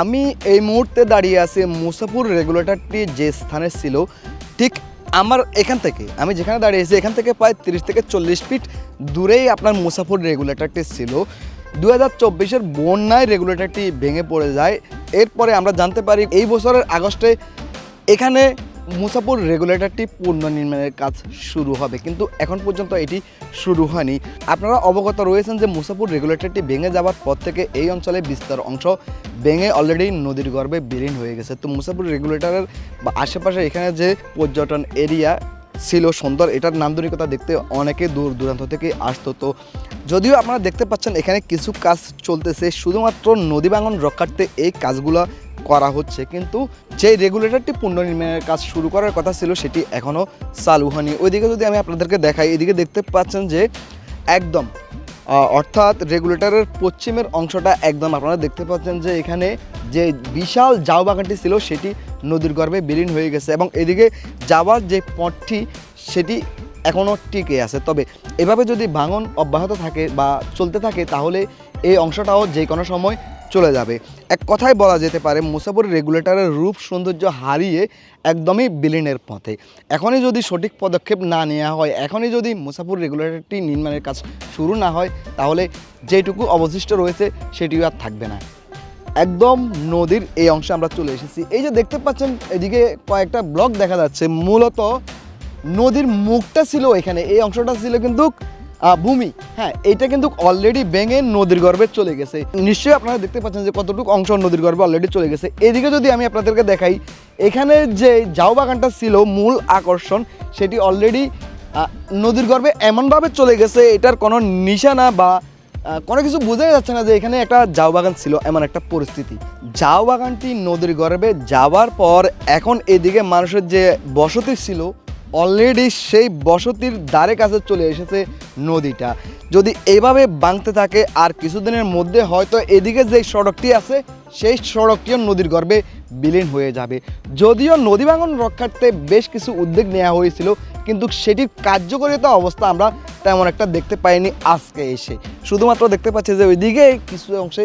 আমি এই মুহূর্তে দাঁড়িয়ে আছি মুসাপুর রেগুলেটরটি যে স্থানে ছিল, ঠিক আমার এখান থেকে। আমি যেখানে দাঁড়িয়ে আছি, এখান থেকে প্রায় তিরিশ থেকে চল্লিশ ফিট দূরেই আপনার মুসাফুর রেগুলেটরটি ছিল। দু হাজার চব্বিশের বন্যায় রেগুলেটরটি ভেঙে পড়ে যায়। এরপরে আমরা জানতে পারি, এই বছরের আগস্টে এখানে মুসাপুর রেগুলেটরটি পুনর্নির্মাণের কাজ শুরু হবে, কিন্তু এখন পর্যন্ত এটি শুরু হয়নি। আপনারা অবগত রয়েছেন যে মুসাপুর রেগুলেটরটি ভেঙে যাওয়ার পর থেকে এই অঞ্চলে বিস্তার অংশ ভেঙে অলরেডি নদীর গর্ভে বিলীন হয়ে গেছে। তো মুসাপুর রেগুলেটরের বা আশেপাশে এখানে যে পর্যটন এরিয়া ছিল সুন্দর, এটার নান্দনিকতা দেখতে অনেকে দূর দূরান্ত থেকে আসতো। তো যদিও আপনারা দেখতে পাচ্ছেন এখানে কিছু কাজ চলতেছে, শুধুমাত্র নদী রক্ষার্থে এই কাজগুলো করা হচ্ছে। কিন্তু যে রেগুলেটরটি পুনর্নির্মাণের কাজ শুরু করার কথা ছিল সেটি এখনও চালু হয়নি। ওইদিকে যদি আমি আপনাদেরকে দেখাই, এদিকে দেখতে পাচ্ছেন যে একদম অর্থাৎ রেগুলেটরের পশ্চিমের অংশটা একদম আপনারা দেখতে পাচ্ছেন যে এখানে যে বিশাল জাউ বাগানটি ছিল সেটি নদীর গর্ভে বিলীন হয়ে গেছে এবং এদিকে যাওয়ার যে পথটি সেটি এখনও টিকে আছে। তবে এভাবে যদি ভাঙন অব্যাহত থাকে বা চলতে থাকে, তাহলে এই অংশটাও যে কোনো সময় চলে যাবে। এক কথায় বলা যেতে পারে, মুসাফর রেগুলেটরের রূপ সৌন্দর্য হারিয়ে একদমই বিলীনের পথে। এখনই যদি সঠিক পদক্ষেপ না নেওয়া হয়, এখনই যদি মুসাফর রেগুলেটরটি নির্মাণের কাজ শুরু না হয়, তাহলে যেটুকু অবশিষ্ট রয়েছে, সেটিও আর থাকবে না। একদম নদীর এই অংশে আমরা চলে এসেছি। এই যে দেখতে পাচ্ছেন, এদিকে কয়েকটা ব্লক দেখা যাচ্ছে। মূলত নদীর মুখটা ছিল এখানে। এই অংশটা ছিল কিন্তু ভূমি। হ্যাঁ এটা কিন্তু অলরেডি ভেঙে নদীর গর্ভে চলে গেছে। নিশ্চয়ই আপনারা দেখতে পাচ্ছেন যে কতটুকু অংশ নদীর গর্ভে অলরেডি চলে গেছে। এদিকে যদি আমি আপনাদেরকে দেখাই, এখানে যে জাউ বাগানটা ছিল মূল আকর্ষণ, সেটি অলরেডি নদীর গর্ভে এমনভাবে চলে গেছে, এটার কোনো নিশানা বা কোনো কিছু বোঝাই যাচ্ছে না যে এখানে একটা জাউ বাগান ছিল, এমন একটা পরিস্থিতি। জাউ বাগানটি নদীর গর্ভে যাওয়ার পর এখন এদিকে মানুষের যে বসতি ছিল অলরেডি সেই বসতির দ্বারে কাছে চলে এসেছে নদীটা। যদি এইভাবে বাঁধতে থাকে, আর কিছুদিনের মধ্যে হয়তো এদিকে যে সড়কটি আছে, সেই সড়কটিও নদীর গর্ভে বিলীন হয়ে যাবে। যদিও নদী ভাঙন রক্ষার্থে বেশ কিছু উদ্যোগ নেওয়া হয়েছিল, কিন্তু সেটির কার্যকরিতা অবস্থা আমরা তেমন একটা দেখতে পাইনি আজকে এসে। শুধুমাত্র দেখতে পাচ্ছি যে ওইদিকে কিছু অংশে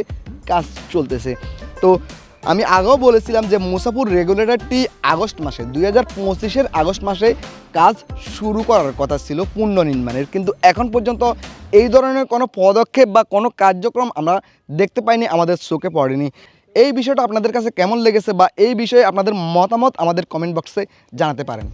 কাজ চলতেছে। তো আমি আগেও বলেছিলাম যে মুসাফুর রেগুলেটরটি আগস্ট মাসে, দুই হাজার পঁচিশের আগস্ট মাসে কাজ শুরু করার কথা ছিল পূর্ণ নির্মাণের। কিন্তু এখন পর্যন্ত এই ধরনের কোনো পদক্ষেপ বা কোনো কার্যক্রম আমরা দেখতে পাইনি, আমাদের চোখে পড়েনি। এই বিষয়টা আপনাদের কাছে কেমন লেগেছে বা এই বিষয়ে আপনাদের মতামত আমাদের কমেন্ট বক্সে জানাতে পারেন।